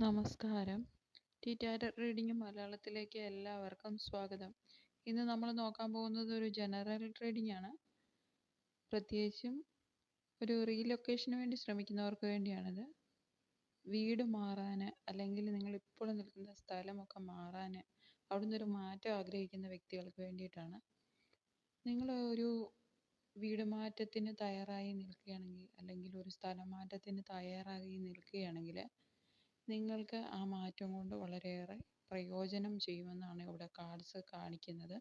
നമസ്കാരം. T ടാറ്റർ reading മലയാളത്തിലേക്ക് എല്ലാവർക്കും സ്വാഗതം. ഇന്ന് നമ്മൾ നോക്കാൻ പോകുന്നത് ഒരു ജനറൽ ട്രേഡിംഗ് ആണ്. പ്രത്യേകിച്ചും ഒരു റീലൊക്കേഷന് വേണ്ടി ശ്രമിക്കുന്നവർക്ക് വേണ്ടിയാണിത്. വീട് മാറാൻ അല്ലെങ്കിൽ നിങ്ങൾ ഇപ്പോൾ നിൽക്കുന്ന സ്ഥലമൊക്കെ മാറാൻ അവിടുന്ന് ഒരു മാറ്റം ആഗ്രഹിക്കുന്ന വ്യക്തികൾക്ക് വേണ്ടിയിട്ടാണ്. നിങ്ങൾ ഒരു വീട് മാറ്റത്തിന് തയ്യാറായി നിൽക്കുകയാണെങ്കിൽ അല്ലെങ്കിൽ ഒരു സ്ഥലം മാറ്റത്തിന് തയ്യാറായി നിൽക്കുകയാണെങ്കിൽ നിങ്ങൾക്ക് ആ മാറ്റം കൊണ്ട് വളരെയേറെ പ്രയോജനം ചെയ്യുമെന്നാണ് ഇവിടെ കാർഡ്സ് കാണിക്കുന്നത്.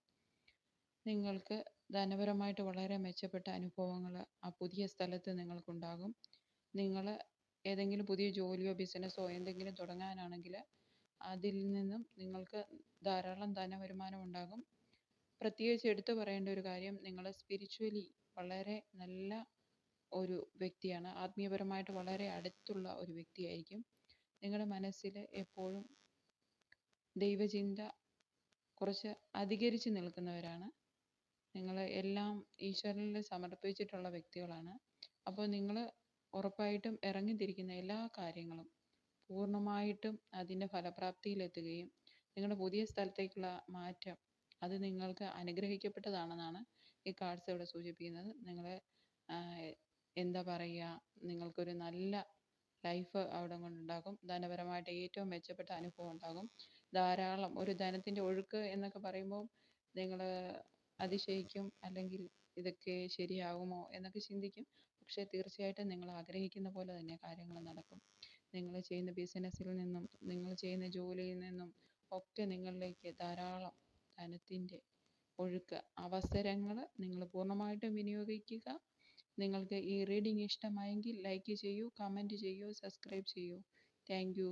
നിങ്ങൾക്ക് ധനപരമായിട്ട് വളരെ മെച്ചപ്പെട്ട അനുഭവങ്ങൾ ആ പുതിയ സ്ഥലത്ത് നിങ്ങൾക്കുണ്ടാകും. നിങ്ങൾ ഏതെങ്കിലും പുതിയ ജോലിയോ ബിസിനസ്സോ എന്തെങ്കിലും തുടങ്ങാനാണെങ്കിൽ അതിൽ നിന്നും നിങ്ങൾക്ക് ധാരാളം ധനവരുമാനം ഉണ്ടാകും. പ്രത്യേകിച്ച് എടുത്തു പറയേണ്ട ഒരു കാര്യം നിങ്ങൾ സ്പിരിച്വലി വളരെ നല്ല ഒരു വ്യക്തിയാണ്. ആത്മീയപരമായിട്ട് വളരെ അടുത്തുള്ള ഒരു വ്യക്തിയായിരിക്കും. നിങ്ങളുടെ മനസ്സിൽ എപ്പോഴും ദൈവചിന്ത കുറച്ച് അധികരിച്ച് നിൽക്കുന്നവരാണ്. നിങ്ങൾ എല്ലാം ഈശ്വരനിൽ സമർപ്പിച്ചിട്ടുള്ള വ്യക്തികളാണ്. അപ്പോൾ നിങ്ങൾ ഉറപ്പായിട്ടും ഇറങ്ങിത്തിരിക്കുന്ന എല്ലാ കാര്യങ്ങളും പൂർണമായിട്ടും അതിന്റെ ഫലപ്രാപ്തിയിലെത്തുകയും നിങ്ങളുടെ പുതിയ സ്ഥലത്തേക്കുള്ള മാറ്റം അത് നിങ്ങൾക്ക് അനുഗ്രഹിക്കപ്പെട്ടതാണെന്നാണ് ഈ കാർഡ്സ് ഇവിടെ സൂചിപ്പിക്കുന്നത് നിങ്ങൾ എന്താ പറയുക നിങ്ങൾക്കൊരു നല്ല ലൈഫ് അവിടെ കൊണ്ടുണ്ടാകും ധനപരമായിട്ട് ഏറ്റവും മെച്ചപ്പെട്ട അനുഭവം ഉണ്ടാകും. ധാരാളം ഒരു ധനത്തിന്റെ ഒഴുക്ക് എന്നൊക്കെ പറയുമ്പോൾ നിങ്ങൾ അതിശയിക്കും അല്ലെങ്കിൽ ഇതൊക്കെ ശരിയാകുമോ എന്നൊക്കെ ചിന്തിക്കും. പക്ഷേ തീർച്ചയായിട്ടും നിങ്ങൾ ആഗ്രഹിക്കുന്ന പോലെ തന്നെ കാര്യങ്ങൾ നടക്കും. നിങ്ങൾ ചെയ്യുന്ന ബിസിനസ്സിൽ നിന്നും നിങ്ങൾ ചെയ്യുന്ന ജോലിയിൽ നിന്നും ഒക്കെ നിങ്ങളിലേക്ക് ധാരാളം ധനത്തിന്റെ ഒഴുക്ക് അവസരങ്ങൾ നിങ്ങൾ പൂർണമായിട്ടും വിനിയോഗിക്കുക. നിങ്ങൾക്ക് ഈ റീഡിംഗ് ഇഷ്ടമായെങ്കിൽ ലൈക്ക് ചെയ്യൂ കമൻറ്റ് ചെയ്യൂ സബ്സ്ക്രൈബ് ചെയ്യൂ താങ്ക്